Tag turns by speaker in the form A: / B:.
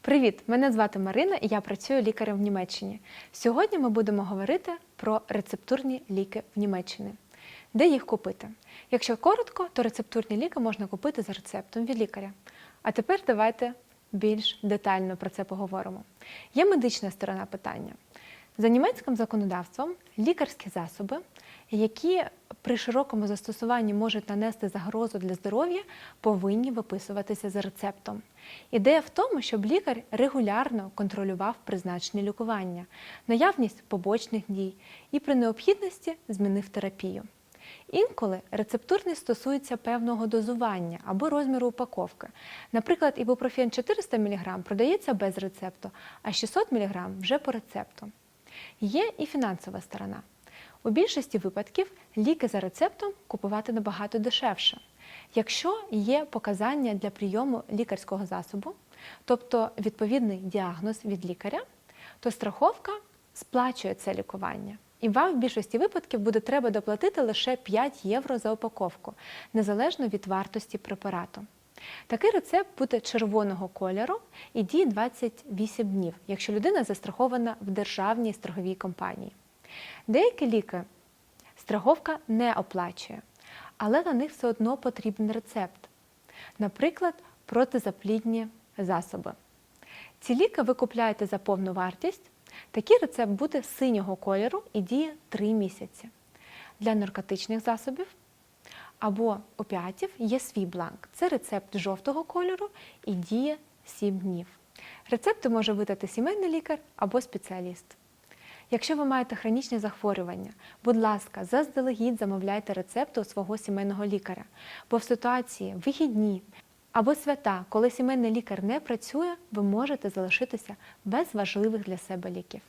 A: Привіт! Мене звати Марина і я працюю лікарем в Німеччині. Сьогодні ми будемо говорити про рецептурні ліки в Німеччині. Де їх купити? Якщо коротко, то рецептурні ліки можна купити за рецептом від лікаря. А тепер давайте більш детально про це поговоримо. Є медична сторона питання. За німецьким законодавством лікарські засоби, які при широкому застосуванні можуть нанести загрозу для здоров'я, повинні виписуватися за рецептом. Ідея в тому, щоб лікар регулярно контролював призначення лікування, наявність побочних дій і при необхідності змінив терапію. Інколи рецептурний стосується певного дозування або розміру упаковки. Наприклад, ібупрофен 400 мг продається без рецепту, а 600 мг вже по рецепту. Є і фінансова сторона. У більшості випадків ліки за рецептом купувати набагато дешевше. Якщо є показання для прийому лікарського засобу, тобто відповідний діагноз від лікаря, то страховка сплачує це лікування. І вам в більшості випадків буде треба доплатити лише 5 євро за упаковку, незалежно від вартості препарату. Такий рецепт буде червоного кольору і діє 28 днів, якщо людина застрахована в державній страховій компанії. Деякі ліки страховка не оплачує, але на них все одно потрібен рецепт. Наприклад, протизаплідні засоби. Ці ліки ви купляєте за повну вартість. Такий рецепт буде синього кольору і діє 3 місяці. Для наркотичних засобів або опіатів є свій бланк. Це рецепт жовтого кольору і діє 7 днів. Рецепти може видати сімейний лікар або спеціаліст. Якщо ви маєте хронічні захворювання, будь ласка, заздалегідь замовляйте рецепти у свого сімейного лікаря, бо в ситуації вихідні або свята, коли сімейний лікар не працює, ви можете залишитися без важливих для себе ліків.